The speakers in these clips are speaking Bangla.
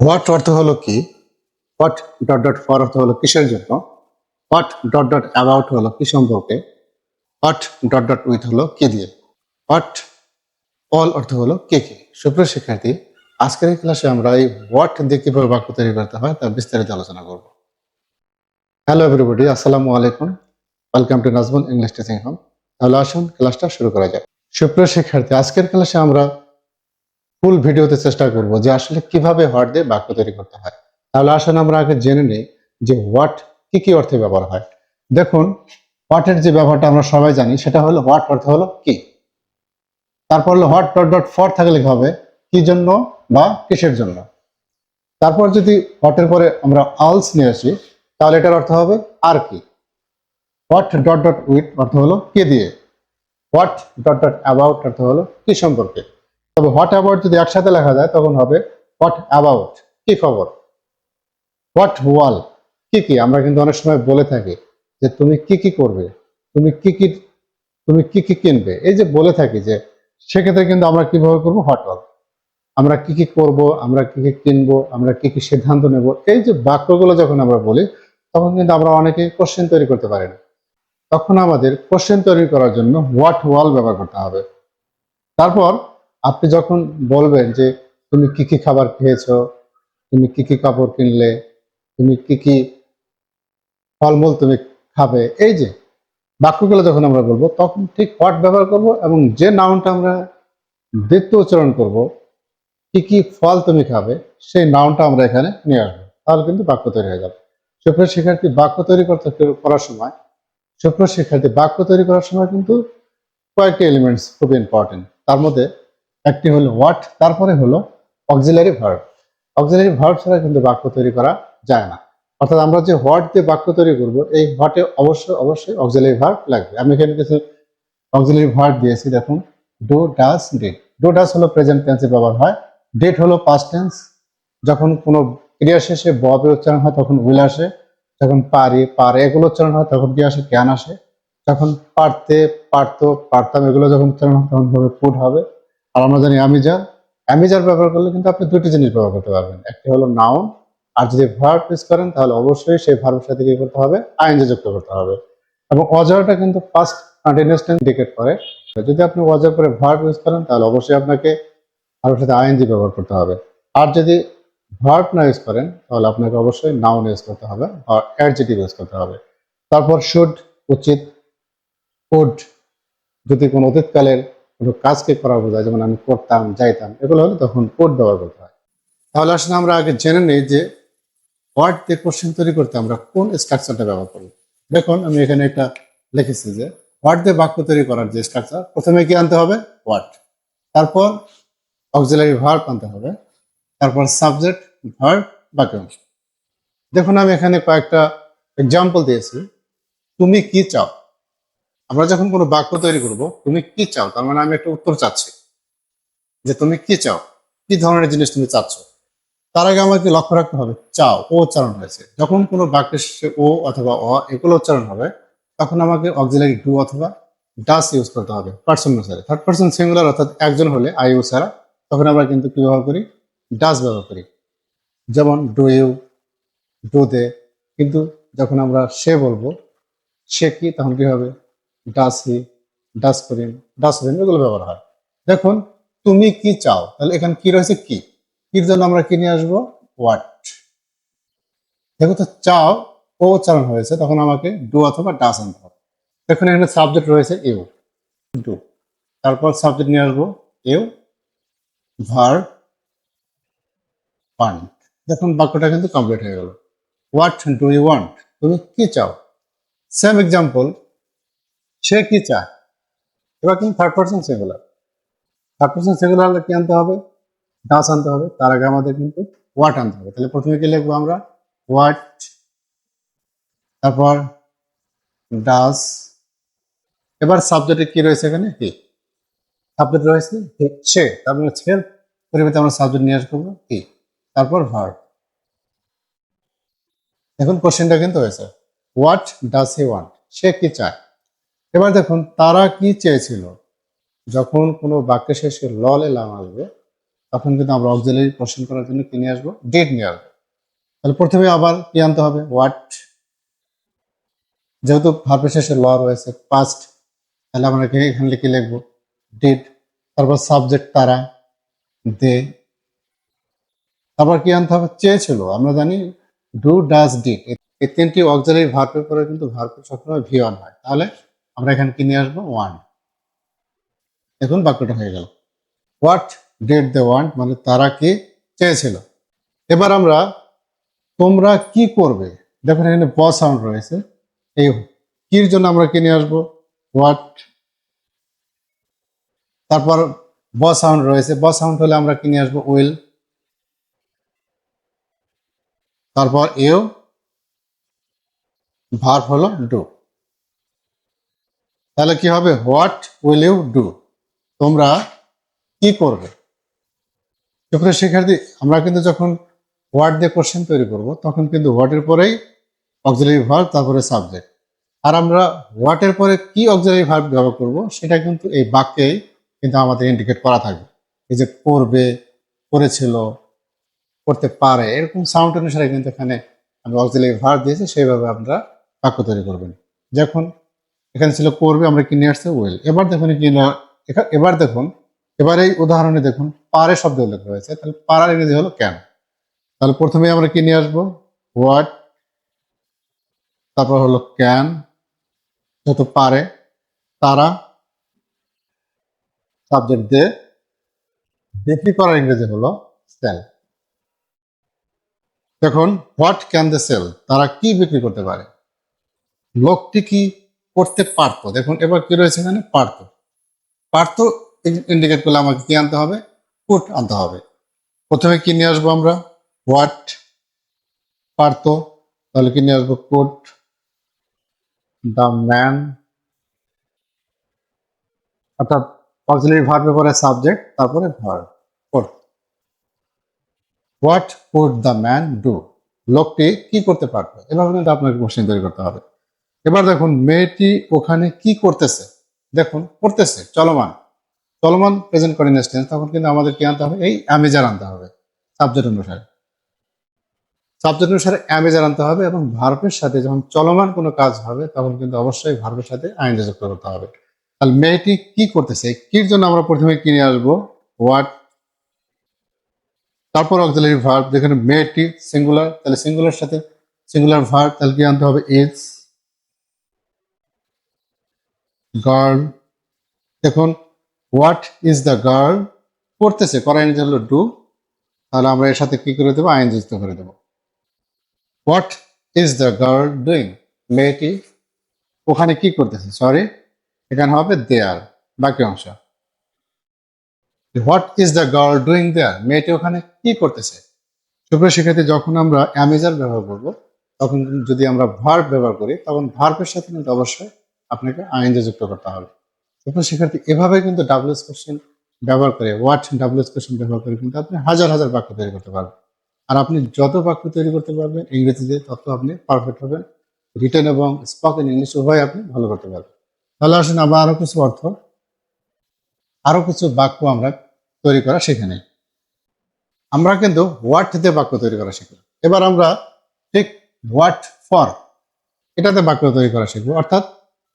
হোয়াট অর্থ হলো কি? হোয়াট ডট ডট ফর অর্থ হলো কিসের জন্য? হোয়াট ডট ডট অ্যাবাউট হলো কি সম্পর্কে? হোয়াট ডট ডট উইথ হলো কে দিয়ে? হোয়াট অল অর্থ হলো কে কে? সুপ্রিয় শিক্ষার্থী, আজকের এই ক্লাসে আমরা এই হোয়াট দিয়ে কীভাবে বাক্য তৈরি করতে হয় তার বিস্তারিত আলোচনা করব। হ্যালো এভরিবডি আসসালামু আলাইকুম। Welcome to Najmul English teaching home তাহলে আসুন ক্লাসটা শুরু করা যাক। সুপ্রিয় শিক্ষার্থী, আজকের ক্লাসে আমরা ফুল ভিডিওতে চেষ্টা করব যে আসলে কীভাবে হোয়াট দিয়ে বাক্য তৈরি করতে হয়। তাহলে আসুন আমরা আগে জেনে নিই যে হোয়াট কি কি অর্থে ব্যবহার হয়। দেখুন হোয়াটের যে ব্যবহারটা আমরা সবাই জানি, সেটা হলো হোয়াট অর্থ হলো কি। তারপর হলো হোয়াট ডট ডট ফর থাকলে কি হবে কি জন্য বা কিসের জন্য। তারপর যদি হোয়াটের পরে আমরা আলস নিয়ে আসি, তাহলে এটার অর্থ হবে আর কি। হোয়াট ডট ডট উইথ অর্থ হলো কে দিয়ে। হোয়াট ডট ডট অ্যাবাউট অর্থ হলো কি সম্পর্কে। তবে হোয়াট অ্যাবাউট যদি একসাথে লেখা যায়, তখন হবে হোয়াট অ্যাবাউট কি খবর? হোয়াট ওয়াল কি কি? আমরা কিন্তু অনেক সময় বলে থাকি যে তুমি কি কি করবে? তুমি কি কি, তুমি কি কি কিনবে? এই যে বলে থাকি যে সেক্ষেত্রে কিন্তু আমরা কীভাবে করব? হোয়াট ওয়াল আমরা কি কি করব? আমরা কি কি কিনবো? আমরা কি কি সিদ্ধান্ত নেব? এই যে বাক্যগুলো যখন আমরা বলি, তখন কিন্তু আমরা অনেকে কোশ্চেন তৈরি করতে পারি না। তখন আমাদের কোশ্চেন তৈরি করার জন্য হোয়াট ওয়াল ব্যবহার করতে হবে। তারপর আপনি যখন বলবেন যে তুমি কি কি খাবার খেয়েছো, তুমি কি কি কাপড় কিনলে, তুমি কি কি ফলমূল তুমি খাবে, এই যে বাক্যগুলো যখন আমরা বলব, তখন ঠিক হোয়াট ব্যবহার করব এবং যে নাউনটা আমরা দ্বিতীয় উচ্চারণ করব, কি কি ফল তুমি খাবে, সেই নাউনটা আমরা এখানে নিয়ে আসব। তাহলে কিন্তু বাক্য তৈরি হয়ে যাবে। সুপ্রিয় শিক্ষার্থী, বাক্য তৈরি করতে করার সময়, সুপ্রিয় শিক্ষার্থী, বাক্য তৈরি করার সময় কিন্তু কয়েকটি এলিমেন্টস খুব ইম্পর্টেন্ট তার মধ্যে একটি হলো হোয়াট তারপরে হলো অক্সিলারি ভার্ব অক্সিলারি ভার্ব ছাড়া কিন্তু বাক্য তৈরি করা যায় না। অর্থাৎ আমরা যে হোয়াট দিয়ে বাক্য তৈরি করব, এই হোয়াটে অবশ্যই অবশ্যই অক্সিলারি ভার্ব লাগবে। আমি এখানে কিছু অক্সিলারি ভার্ব দিয়েছি, দেখুন। Do does did do does হলো প্রেজেন্ট টেন্সে ব্যবহার হয়। ডেট হলো পাস্ট টেন্স যখন কোনো ক্রিয়া শেষে ববে উচ্চারণ হয়, তখন উইল আসে। যখন পারি, পারে এগুলো উচ্চারণ হয়, তখন কি আসে? ক্যান আসে। যখন পারতে, পারতো, পারতাম এগুলো যখন উচ্চারণ হয়, তখন হবে পুট হবে। আর আমরা জানি অ্যামিজার অ্যামিজার ব্যবহার করলে কিন্তু আপনি দুটি জিনিস ব্যবহার করতে পারবেন। একটি হলো নাউন আর যদি ভার্ব ইউজ করেন তাহলে অবশ্যই সেই ভার্বের সাথে কি করতে হবে? আইনজে যুক্ত করতে হবে। এবং অজারটা কিন্তু ফার্স্ট কন্টিনিউয়াস টেন্স ইন্ডিকেট করে। যদি আপনি অজার পরে ভার্ব ইউজ করেন, তাহলে অবশ্যই আপনাকে ভার্বের সাথে আইএনজি ব্যবহার করতে হবে। আর যদি ভার্ব না ইউজ করেন, তাহলে আপনাকে অবশ্যই নাউন ইউজ করতে হবে আর অ্যাডজেটিভ ইউজ করতে হবে। তারপর শুড উচিত উড যদি কোনো অতীতকালের কোনো কাজকে করা বোঝায়, যেমন আমি করতাম, যাইতাম, এগুলো হলে তখন কোড ব্যবহার করতে হয়। তাহলে আসলে আমরা আগে জেনে নিই যে ওয়ার্ড দিয়ে কোশ্চেন তৈরি করতে আমরা কোন স্ট্রাকচারটা ব্যবহার করি দেখুন, আমি এখানে একটা লিখেছি যে ওয়ার্ড দিয়ে বাক্য তৈরি করার যে স্ট্রাকচার প্রথমে কি আনতে হবে? ওয়ার্ড তারপর অক্সিলারি ভার্ব আনতে হবে। তারপর সাবজেক্ট ভার্ব বাক্যাংশ দেখুন, আমি এখানে কয়েকটা এক্সাম্পল দিয়েছি। তুমি কি চাও? আমরা যখন কোনো বাক্য তৈরি করব, তুমি কি চাও? তার মানে আমি একটা উত্তর চাচ্ছি। যে তুমি কি চাও? কি ধরনের জিনিস তুমি চাচ্ছ? তার আগে আমাকে লক্ষ্য রাখতে হবে, চাও, ও উচ্চারণ হয়েছে। যখন কোনো বাক্যের শেষে ও অথবা অ এগুলো উচ্চারণ হবে, তখন আমাকে অক্সিলারি ডু অথবা ডাস ইউজ করতে হবে, পার্সন অনুসারে। থার্ড পার্সন সিঙ্গুলার অর্থাৎ একজন হলে আই ইউ ছাড়া, তখন আমরা কিন্তু কি ব্যবহার করি? ডাস ব্যবহার করি। যেমন ডু ইউ, ডু দে। কিন্তু যখন আমরা সে বলব, সে কি, তখন কি হবে? Does he, does Karim does Karim এগুলো ব্যবহার হয়। দেখুন, তুমি কি চাও? তাহলে এখানে কি রয়েছে? কি? কির জন্য আমরা কি নিয়ে আসব? হোয়াট দেখো তো, চাও ও উচ্চারণ হয়েছে, তখন আমাকে ডু অথবা ডাস আনতে হবে। দেখুন, এখানে সাবজেক্ট রয়েছে ইউ ডু তারপর সাবজেক্ট নিয়ে আসব ইউ ভার ওয়ান্ট দেখুন, বাক্যটা কিন্তু কমপ্লিট হয়ে গেল। হোয়াট ডু ইউ ওয়ান্ট তুমি কি চাও? সেম এক্সাম্পল সে কি চায়? এবার কিন্তু third person singular third person singular কি আনতে হবে? ডাস আনতে হবে। তার আগে আমাদের কিন্তু হোয়াট আনতে হবে। তাহলে প্রথমে কি লিখব আমরা? হোয়াট তারপর ডাস এবার সাবজেক্টে কি রয়েছে এখানে? হি সাবজেক্ট রয়েছে সে। তার মানে সে পরিবর্তে আমরা সাবজেক্ট নিয়ে আসব হি তারপর ভার্ব এখন কোশ্চেনটা কিন্তু হয়েছে। হোয়াট ডাস হি ওয়ান্ট সে কি চায়? এবার দেখুন, তারা কি চেয়েছিল? যখন কোনো বাক্যের শেষে লল এলাম আসবে তখন কিন্তু আমরা অক্সিলারি কোশ্চেন করার জন্য কি নিয়ে আসব? ডেট নিয়ে আসব। তাহলে প্রথমে আবার কি আনতে হবে? হোয়াট যেহেতু ভার্বের শেষে ল রয়েছে পাস্ট তাহলে আমরা এখানে লিখে লিখব? ডিড তারপর সাবজেক্ট তারা দে তারপর কি আনতে হবে? চেয়েছিল। আমরা জানি ডু ডাজ ডিড এই তিনটি অক্সিলারি ভার্বের পরে কিন্তু ভার্বের সবসময় ভি অন হয়। তাহলে আমরা এখানে কি নিয়ে আসব? ওয়ান এখন বাক্যটা হয়ে গেল। হোয়াট ডেট দে ওয়ান্ট মানে তারা কি চেয়েছিল? এবার আমরা তোমরা কি করবে? দেখুন, এখানে ব সাউন্ড রয়েছে। এই কির জন্য আমরা কি নিয়ে আসব? হোয়াট তারপর ব সাউন্ড রয়েছে। ব সাউন্ড হলে আমরা কি নিয়ে আসব? উইল তারপর এও। ভার্ব হলো ডু তাহলে কি হবে? হোয়াট উইল ইউ ডু তোমরা কি করবে? সুপ্রিয় শিক্ষার্থী, আমরা কিন্তু যখন ওয়ার্ড দিয়ে কোশ্চেন তৈরি করব, তখন কিন্তু হোয়াটের পরেই অক্সিলারি ভার্ব তারপরে সাবজেক্ট আর আমরা হোয়াটের পরে কি অক্সিলারি ভার্ব ব্যবহার করব, সেটা কিন্তু এই বাক্যেই কিন্তু আমাদের ইন্ডিকেট করা থাকবে। এই যে করবে, করেছিল, করতে পারে, এরকম সাউন্ড অনুসারে কিন্তু এখানে আমরা অক্সিলারি ভার্ব দিয়েছি, সেইভাবে আমরা বাক্য তৈরি করবেন যখন এখানে ছিল করবে, আমরা কি নিয়ে আসছে? ওয়েল এবার দেখুন কি না- এবার দেখুন, এবার এই উদাহরণে দেখুন, পারে শব্দ উল্লেখ রয়েছে, তাহলে পারার ইংরেজি হলো ক্যান তাহলে প্রথমে আমরা কি নিয়ে আসব? হোয়াট তারপর হলো ক্যান যত পারে, তারা সাবজেক্ট দে বিক্রি করার ইংরেজি হলো সেল দেখুন হোয়াট ক্যান দে সেল তারা কি বিক্রি করতে পারে? লোকটি কি করতে পারতো। দেখুন, এবার কি রয়েছে এখানে? পারতো পারতো ইন্ডিকেট করলে আমাকে কি আনতে হবে? কুট আনতে হবে। প্রথমে কি নিয়ে আসব আমরা? হোয়াট পারতো তাহলে কি নিয়ে আসব? কুট দ্য ম্যান অর্থাৎ অক্সিলারি ভার্বের পরে সাবজেক্ট তারপরে verb what could the man do লোকটি কি করতে পারতো? এভাবে কিন্তু আপনাকে কোশ্চেন তৈরি করতে হবে। এবার দেখুন, মেয়েটি ওখানে কি করতেছে? দেখুন করতেছে চলমান। চলমান প্রেজেন্ট কন্টিনিউয়াস টেন্স তখন কিন্তু আমাদের কি আনতে হবে, এই অ্যামেজার আনতে হবে সাবজেক্ট অনুসারে। সাবজেক্ট অনুসারে অ্যামেজার আনতে হবে এবং ভার্বের সাথে যখন চলমান কোনো কাজ হবে, তখন কিন্তু অবশ্যই ভার্বের সাথে আইন যুক্ত করতে হবে। তাহলে মেয়েটি কি করতেছে? কির জন্য আমরা প্রথমে কিনে আসব? হোয়াট তারপর অক্সিলারি ভার্ব যেখানে মেয়েটি সিঙ্গুলার তাহলে সিঙ্গুলার সাথে সিঙ্গুলার ভার্ব তাহলে কি আনতে হবে? Is girl. দেখুন, হোয়াট ইজ দ্য গার্ল? করতেছে করা ইংরেজি হলো ডু। তাহলে আমরা এর সাথে কি করে দেবো? আইন যুক্ত করে দেবো। What is the girl doing? মেয়েটি ওখানে কি করতেছে? সরি, এখানে হবে দেয়ার, বাকি অংশ। What is the girl doing there? মেয়েটি ওখানে কি করতেছে? সুপ্রিয় শিক্ষার্থী, যখন আমরা অ্যামেজার ব্যবহার করব, তখন যদি আমরা ভার্ব ব্যবহার করি, তখন ভার্বের সাথে কিন্তু অবশ্যই আপনাকে আইনজে যুক্ত করতে হবে। সুপ্রিয় শিক্ষার্থী এভাবে কিন্তু ডাব্লিউএস কোশ্চেন ব্যবহার করে হোয়াট ডাব্লিউএস কোশ্চেন ব্যবহার করে কিন্তু আপনি হাজার হাজার বাক্য তৈরি করতে পারবেন। আর আপনি যত বাক্য তৈরি করতে পারবেন, ইংরেজিতে তত আপনি পারফেক্ট হবেন। রিটেন এবং স্পোকেন ইংলিশ উভয় আপনি ভালো করতে পারবেন। তাহলে আসুন আবার আরও কিছু অর্থ, আরও কিছু বাক্য আমরা তৈরি করা শিখে নেই। আমরা কিন্তু হোয়াট দিয়ে বাক্য তৈরি করা শিখলাম। এবার আমরা ঠিক হোয়াট ফর এটাতে বাক্য তৈরি করা শিখব। অর্থাৎ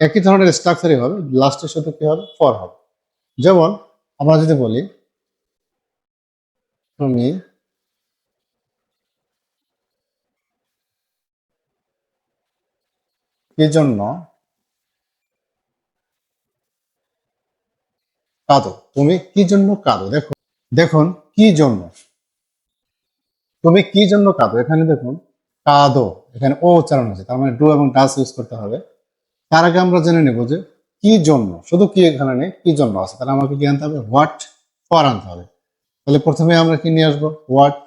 একই ধরনের স্ট্রাকচারই হবে লাস্টের শুধু কি হবে? ফর হবে। যেমন, আমরা যদি বলি তুমি জন্য কাঁদো। তুমি কি জন্য কাঁদো? দেখো, দেখুন, কি জন্য? তুমি কি জন্য কাঁদো? এখানে দেখুন, কাঁদো। এখানে ও উচ্চারণ হচ্ছে তার মানে ডু এবং ডাস ইউজ করতে হবে। তার আগে আমরা জেনে নেব যে কি জন্য, শুধু কি এখানে নেই, কি জন্য আছে? তাহলে আমাকে কি আনতে হবে? হোয়াট ফর আনতে হবে। তাহলে প্রথমে আমরা কি নিয়ে আসব? হোয়াট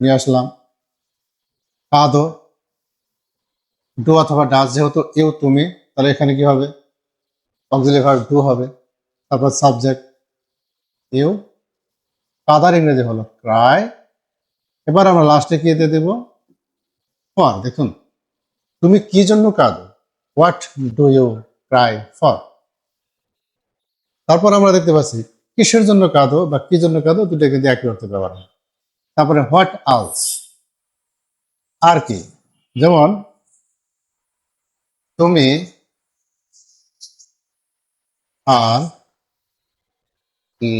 নিয়ে আসলাম। কাদো। ডু অথবা ডাস যেহেতু ইউ তুমি, তাহলে এখানে কি হবে? অক্সিলারি ভার্ব ডু হবে। তারপর সাবজেক্ট ইউ কাদার ইংরেজি হলো ক্রাই এবার আমরা লাস্টে কি দিয়ে দেব? ফর দেখুন। তুমি কি জন্য কাঁদো? What do you cry for তারপর আমরা দেখতে পাচ্ছি, কিসের জন্য কাঁদো বা কি জন্য কাঁদো দুটো কিন্তু একই অর্থে ব্যবহার হয়। তারপরে হোয়াট আলস আর কি? যেমন, তুমি আর কি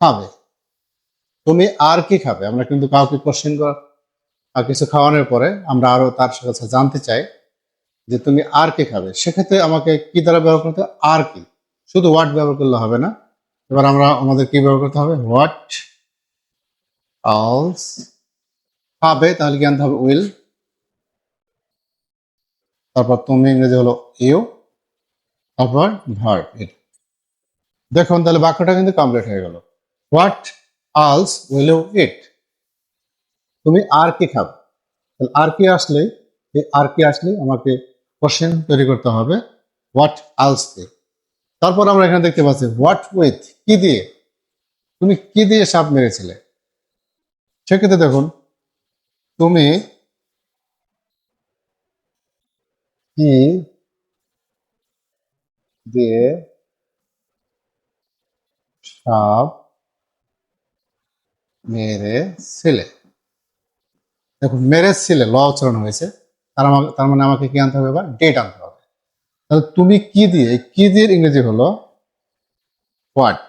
খাবে? তুমি আর কি খাবে? আমরা কিন্তু কাউকে কোশ্চেন আর কিছু খাওয়ানোর পরে আমরা আরও তার কাছে জানতে চাই যে তুমি আর কি খাবে? সেক্ষেত্রে আমাকে কি দ্বারা ব্যবহার করতে? আর কি। শুধু হোয়াট ব্যবহার করলে হবে না। এবার আমরা আমাদের কি ব্যবহার করতে হবে? হোয়াট আলস খাবে তাহলে কি আনতে হবে? উইল তারপর তুমি ইংরেজি হলো ইউ তারপর ভার্ব দেখুন, তাহলে বাক্যটা কিন্তু কমপ্লিট হয়ে গেল। হোয়াট আলস উইল ইট তুমি আর কে খাবে তাহলে আর কে আসলে, এই আর কে আসলে আমাকে কোশ্চেন তৈরি করতে হবে হোয়াট আলস দিয়ে তারপর আমরা এখানে দেখতে পাচ্ছি হোয়াট উইথ কি দিয়ে? তুমি কি দিয়ে সাপ মেরেছিলে? সেক্ষেত্রে দেখুন, তুমি কি দিয়ে সাপ মেরেছিলে? দেখুন মেরেছিলে ল উচ্চারণ হয়েছে, তার তার মানে আমাকে কি আনতে হবে এবার? ডেট আনতে হবে। তাহলে তুমি কি দিয়ে কি দিয়ে ইংরেজি হলো? হোয়াট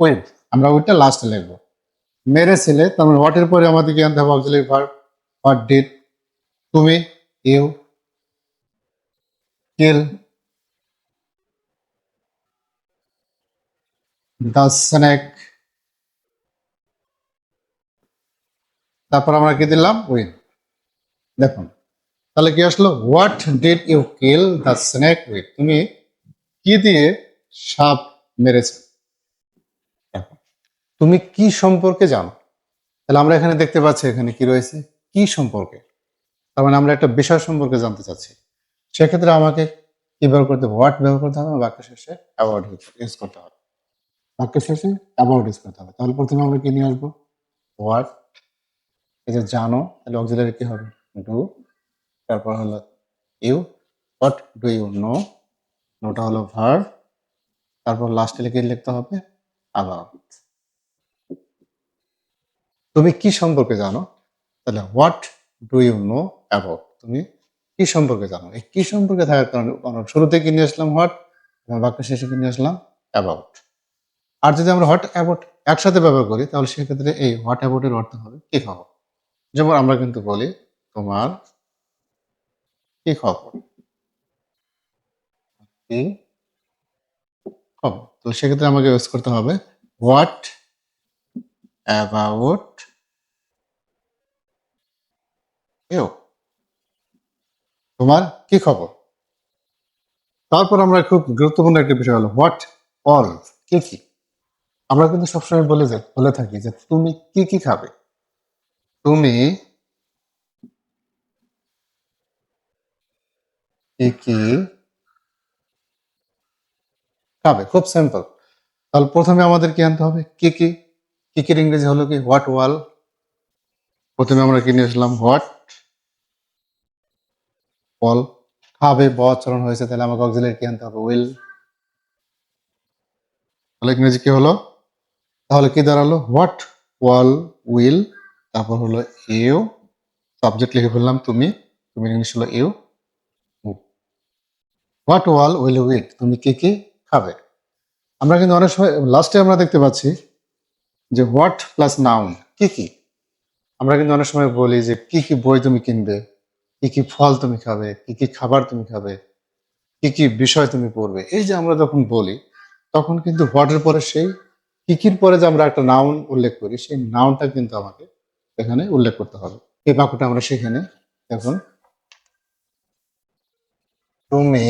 উইথ আমরা ওইটা লাস্টে লিখব। মেরেছিলে তার মানে হোয়াটের পরে আমাদের কি আনতে হবে? অক্সিলারি ভার্ব হোয়াট ডিড তুমি ইউ কিল দ্য স্নেক তারপর আমরা কি দিলাম? উইন দেখুন, তাহলে কি আসলো? What did you kill the snake with তুমি কি দিয়ে সাপ মেরেছ? তুমি কি সম্পর্কে জানো? তাহলে আমরা এখানে দেখতে পাচ্ছি এখানে কি রয়েছে? কি সম্পর্কে? তার মানে আমরা একটা বিষয় সম্পর্কে জানতে চাচ্ছি। সেক্ষেত্রে আমাকে কি ব্যবহার করতে হোয়াট ব্যবহার করতে হবে? বাক্য শেষে অ্যাওয়ার্ড ইউজ করতে হবে। বাক্য শেষে অ্যাওয়ার্ড ইউজ করতে হবে। তাহলে প্রথমে আমরা কি নিয়ে আসব? হোয়াট এই যে জানো, তাহলে অক্সিলারি কি হবে? ডু তারপর হলো you what do you know নোটা হলো ভার তারপর লাস্টে লিখে লিখতে হবে? অ্যাবাউট তুমি কি সম্পর্কে জানো? তাহলে what do you know about তুমি কি সম্পর্কে জানো? এই কি সম্পর্কে থাকার কারণে আমরা শুরুতে কি নিয়ে আসলাম হোয়াট বাক্য শেষে নিয়ে আসলাম? অ্যাবাউট আর যদি আমরা হোয়াট অ্যাবাউট একসাথে ব্যবহার করি, তাহলে সেক্ষেত্রে এই হোয়াট অ্যাবাউটের অর্থ হবে কি খবর যেমন আমরা কিন্তু বলি, তোমার কি খবর? কি খবর? তো সেক্ষেত্রে আমাকে ইউজ করতে হবে হোয়াট অ্যাবাউট ইউ তোমার কি খবর? তারপর আমরা খুব গুরুত্বপূর্ণ একটা বিষয় হলো হোয়াট অল কি কি? আমরা কিন্তু সবসময় বলে যে, বলে থাকি যে, তুমি কি কি খাবে? তুমি কি কি খাবে? খুব সিম্পল তাহলে প্রথমে আমাদের কি আনতে হবে? কি কি? কি কির ইংরেজি হলো কি? হোয়াট ওয়াল প্রথমে আমরা কি নিয়ে আসলাম? হোয়াট ওয়াল খাবে, ব চরণ হয়েছে, তাহলে আমাকে অক্সিলারি কি আনতে হবে? উইল তাহলে ইংরেজি কি হলো? তাহলে কি দাঁড়াল? হোয়াট ওয়াল উইল তারপর হলো ইউ সাবজেক্ট লিখে ফেললাম তুমি তুমি ইংলিশ হলো you what wall will wit তুমি কি কি খাবে? আমরা কিন্তু অনেক সময় লাস্টে আমরা দেখতে পাচ্ছি যে হোয়াট প্লাস নাউন কি কি? আমরা কিন্তু অনেক সময় বলি যে কি কি বই তুমি কিনবে, কি কি ফল তুমি খাবে, কি কি খাবার তুমি খাবে, কি কি বিষয় তুমি পড়বে। এই যে আমরা যখন বলি, তখন কিন্তু হোয়াটের পরে সেই, কি কির পরে যে আমরা একটা নাউন উল্লেখ করি, সেই নাউনটা কিন্তু আমাকে এখানে উল্লেখ করতে হবে। এই বাক্যটা আমরা সেখানে এখন তুমি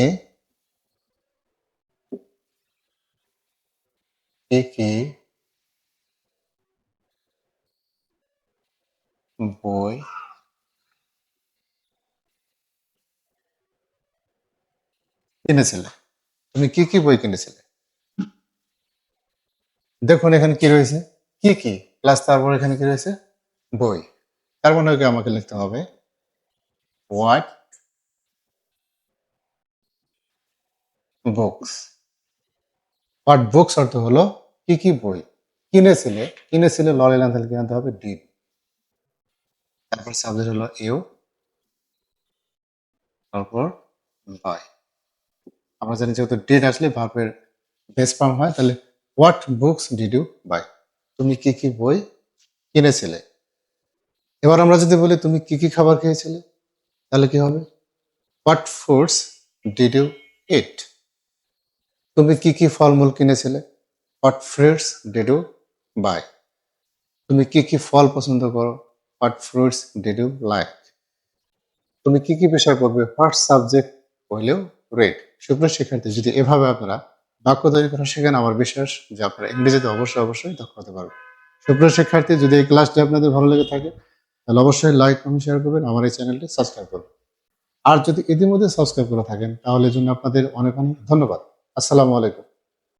কি বই কিনেছিলে? তুমি কি কি বই কিনেছিলে? দেখুন এখানে কি রয়েছে? কি কি? প্লাস তারপর এখানে কি রয়েছে? বই। তার মানে ওকে আমাকে লিখতে হবে। হোয়াট বুকস হোয়াট বুকস অর্থ হলো কি কি বই? কিনেছিলে কিনেছিলে লরে লান তাহলে কি আনতে হবে ডিড তারপর সাবজেক্ট হলো ইউ তারপর বাই আমরা জানি যেহেতু ডিড আসলে ভার্বের বেস ফর্ম হয়, তাহলে what books did you buy তুমি কি কি বই কিনেছিলে এবার আমরা যদি বলি, তুমি কি কি খাবার খেয়েছিলে? তাহলে কি হবে? What foods did you eat তুমি কি কি ফলমূল কিনেছিলে? What fruits did you buy তুমি কি কি ফল পছন্দ করো? What fruits did you like তুমি কি কি বিষয় পড়বে হোয়াট সাবজেক্ট হইলেও রেড সুপ্রিয় শিক্ষার্থী, যদি এভাবে আপনারা বাক্য তৈরি করা শেখেন, আমার বিশ্বাস যে আপনারা ইংরেজিতে অবশ্যই অবশ্যই দক্ষ হতে পারবেন। সুপ্রিয় শিক্ষার্থী, যদি এই ক্লাসটি আপনাদের ভালো লেগে থাকে তাহলে অবশ্যই লাইক কমেন্ট শেয়ার করবেন, আমার এই চ্যানেলটি সাবস্ক্রাইব করবেন। আর যদি ইতিমধ্যে সাবস্ক্রাইব করে থাকেন, তাহলে জন্য আপনাদের অনেক অনেক ধন্যবাদ। আসসালামু আলাইকুম।